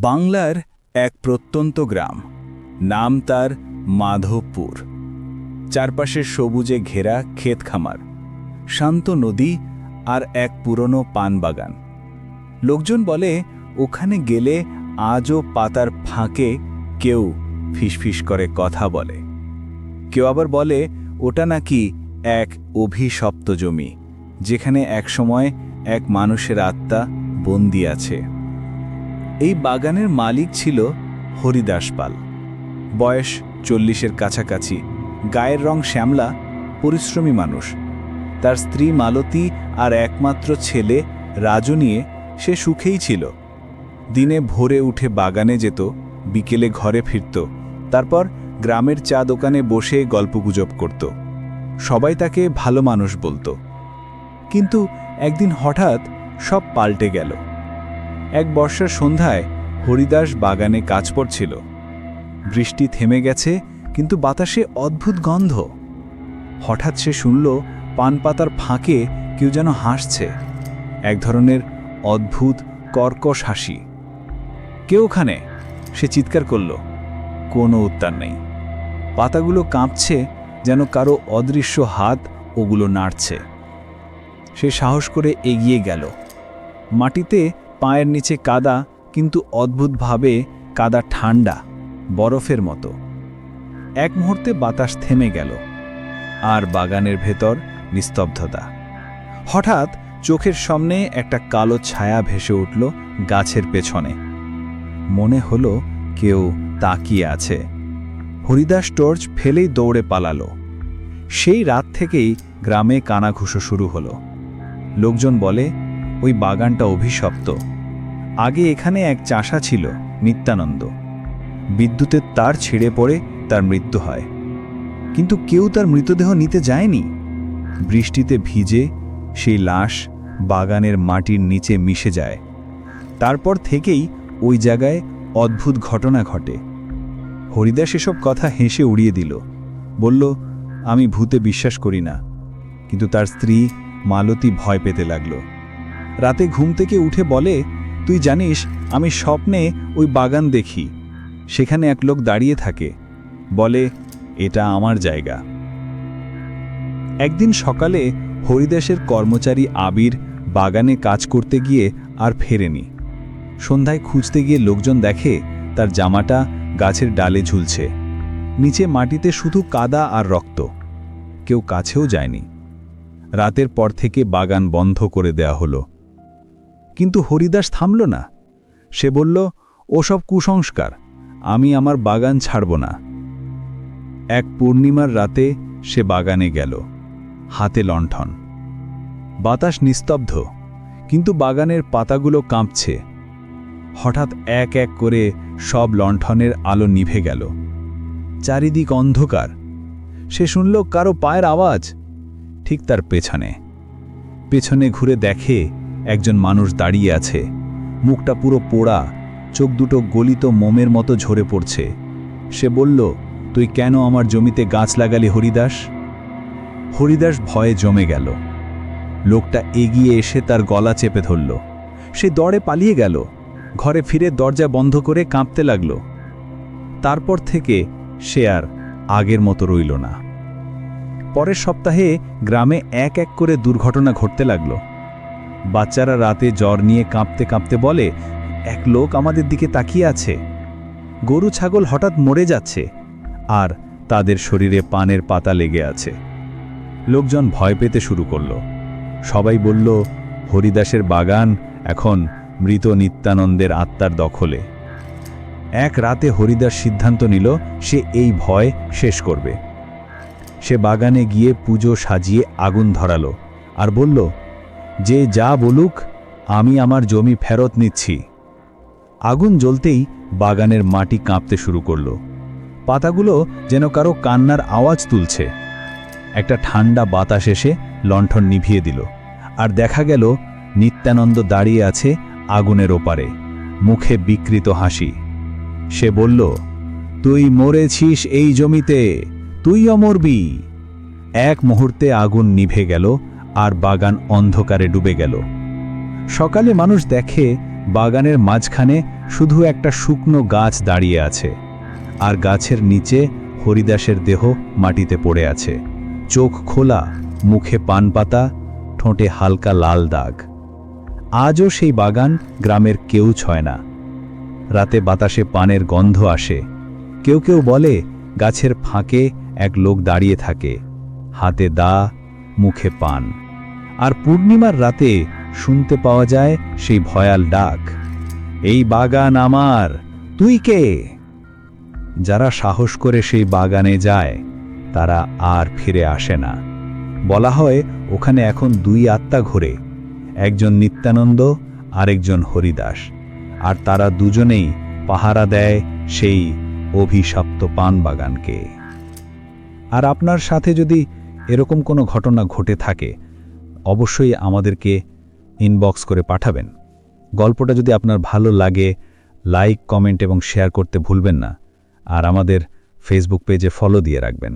বাংলার এক প্রত্যন্ত গ্রাম। নাম তার মাধবপুর। চারপাশে সবুজে ঘেরা ক্ষেত খামার, শান্ত নদী আর এক পুরনো পান বাগান। লোকজন বলে, ওখানে গেলে আজও পাতার ফাঁকে কেউ ফিসফিস করে কথা বলে। কেউ আবার বলে, ওটা নাকি এক অভিশপ্ত জমি, যেখানে একসময় এক মানুষের আত্মা বন্দি আছে। এই বাগানের মালিক ছিল হরিদাস পাল। বয়স চল্লিশের কাছাকাছি। গায়ের রং শ্যামলা, পরিশ্রমী মানুষ। তার স্ত্রী মালতী আর একমাত্র ছেলে রাজু নিয়ে সে সুখেই ছিল। দিনে ভোরে উঠে বাগানে যেত, বিকেলে ঘরে ফিরত, তারপর গ্রামের চা দোকানে বসে গল্পগুজব করত। সবাই তাকে ভালো মানুষ বলতো। কিন্তু একদিন হঠাৎ সব পাল্টে গেল। এক বর্ষার সন্ধ্যায় হরিদাস বাগানে কাজ পড়ছিল বৃষ্টি থেমে গেছে, কিন্তু বাতাসে অদ্ভুত গন্ধ। হঠাৎ সে শুনল, পান পাতার ফাঁকে কেউ যেন হাসছে। এক ধরনের অদ্ভুত কর্কশ হাসি। কেউ ওখানে? সে চিৎকার করল। কোনো উত্তর নেই। পাতাগুলো কাঁপছে, যেন কারও অদৃশ্য হাত ওগুলো নাড়ছে। সে সাহস করে এগিয়ে গেল। মাটিতে পায়ের নিচে কাদা, কিন্তু অদ্ভুতভাবে কাদা ঠান্ডা বরফের মতো। এক মুহূর্তে বাতাস থেমে গেল, আর বাগানের ভেতর নিস্তব্ধতা। হঠাৎ চোখের সামনে একটা কালো ছায়া ভেসে উঠল গাছের পেছনে। মনে হলো কেউ তাকিয়ে আছে। হরিদাস টর্চ ফেলেই দৌড়ে পালালো। সেই রাত থেকেই গ্রামে কানাঘুষো শুরু হলো। লোকজন বলে ওই বাগানটা অভিশপ্ত। আগে এখানে এক চাষা ছিল, নিত্যানন্দ। বিদ্যুতের তার ছিঁড়ে পড়ে তার মৃত্যু হয়। কিন্তু কেউ তার মৃতদেহ নিতে যায়নি। বৃষ্টিতে ভিজে সেই লাশ বাগানের মাটির নিচে মিশে যায়। তারপর থেকেই ওই জায়গায় অদ্ভুত ঘটনা ঘটে। হরিদাস এসব কথা হেসে উড়িয়ে দিল। বলল, আমি ভূতে বিশ্বাস করি না। কিন্তু তার স্ত্রী মালতী ভয় পেতে লাগল। রাতে ঘুম থেকে উঠে বলে, তুই জানিস, আমি স্বপ্নে ওই বাগান দেখি। সেখানে এক লোক দাঁড়িয়ে থাকে। বলে, এটা আমার জায়গা। একদিন সকালে হরিদাসের কর্মচারী আবির বাগানে কাজ করতে গিয়ে আর ফেরেনি। সন্ধ্যায় খুঁজতে গিয়ে লোকজন দেখে, তার জামাটা গাছের ডালে ঝুলছে। নিচে মাটিতে শুধু কাদা আর রক্ত। কেউ কাছেও যায়নি। রাতের পর থেকে বাগান বন্ধ করে দেয়া হলো। কিন্তু হরিদাস থামল না। সে বলল, ওসব কুসংস্কার, আমি আমার বাগান ছাড়ব না। এক পূর্ণিমার রাতে সে বাগানে গেল, হাতে লণ্ঠন। বাতাস নিস্তব্ধ, কিন্তু বাগানের পাতাগুলো কাঁপছে। হঠাৎ এক এক করে সব লণ্ঠনের আলো নিভে গেল। চারিদিক অন্ধকার। সে শুনল, কারও পায়ের আওয়াজ? ঠিক তার পেছনে। পেছনে ঘুরে দেখে একজন মানুষ দাঁড়িয়ে আছে। মুখটা পুরো পোড়া, চোখ দুটো গলিত মোমের মতো ঝরে পড়ছে। সে বলল, তুই কেন আমার জমিতে গাছ লাগালি হরিদাস? হরিদাস ভয়ে জমে গেল। লোকটা এগিয়ে এসে তার গলা চেপে ধরল। সে দড়ে পালিয়ে গেল। ঘরে ফিরে দরজা বন্ধ করে কাঁপতে লাগল। তারপর থেকে সে আর আগের মতো রইল না। পরের সপ্তাহে গ্রামে এক এক করে দুর্ঘটনা ঘটতে লাগল। বাচ্চারা রাতে জ্বর নিয়ে কাঁপতে কাঁপতে বলে, এক লোক আমাদের দিকে তাকিয়ে আছে। গরু ছাগল হঠাৎ মরে যাচ্ছে আর তাদের শরীরে পানের পাতা লেগে আছে। লোকজন ভয় পেতে শুরু করল। সবাই বলল, হরিদাসের বাগান এখন মৃত নিত্যানন্দের আত্মার দখলে। এক রাতে হরিদাস সিদ্ধান্ত নিল, সে এই ভয় শেষ করবে। সে বাগানে গিয়ে পুজো সাজিয়ে আগুন ধরালো আর বলল যে যা বলুক, আমি আমার জমি ফেরত নিচ্ছি। আগুন জ্বলতেই বাগানের মাটি কাঁপতে শুরু করল। পাতাগুলো যেন কারও কান্নার আওয়াজ তুলছে। একটা ঠান্ডা বাতাস এসে লণ্ঠন নিভিয়ে দিল, আর দেখা গেল নিত্যানন্দ দাঁড়িয়ে আছে আগুনের ওপারে, মুখে বিকৃত হাসি। সে বলল, তুই মরেছিস এই জমিতে, তুইও মরবি। এক মুহূর্তে আগুন নিভে গেল আর বাগান অন্ধকারে ডুবে গেল। সকালে মানুষ দেখে বাগানের মাঝখানে শুধু একটা শুকনো গাছ দাঁড়িয়ে আছে, আর গাছের নিচে হরিদাসের দেহ মাটিতে পড়ে আছে। চোখ খোলা, মুখে পান পাতা ঠোঁটে হালকা লাল দাগ। আজও সেই বাগান গ্রামের কেউ ছয় না। রাতে বাতাসে পানের গন্ধ আসে। কেউ কেউ বলে, গাছের ফাঁকে এক লোক দাঁড়িয়ে থাকে, হাতে দা, মুখে পান। আর পূর্ণিমার রাতে শুনতে পাওয়া যায় সেই ভয়াল ডাক। এই বাগান আমার, তুই কে? যারা সাহস করে সেই বাগানে যায়, তারা আর ফিরে আসে না। বলা হয়, ওখানে এখন দুই আত্মা ঘোরে, একজন নিত্যানন্দ, আরেকজন হরিদাস। আর তারা দুজনেই পাহারা দেয় সেই অভিশপ্ত পান বাগানকে। আর আপনার সাথে যদি এরকম কোনো ঘটনা ঘটে থাকে অবশ্যই আমাদেরকে ইনবক্স করে পাঠাবেন। গল্পটা যদি আপনার ভালো লাগে লাইক কমেন্ট এবং শেয়ার করতে ভুলবেন না। আর আমাদের ফেসবুক পেজে ফলো দিয়ে রাখবেন।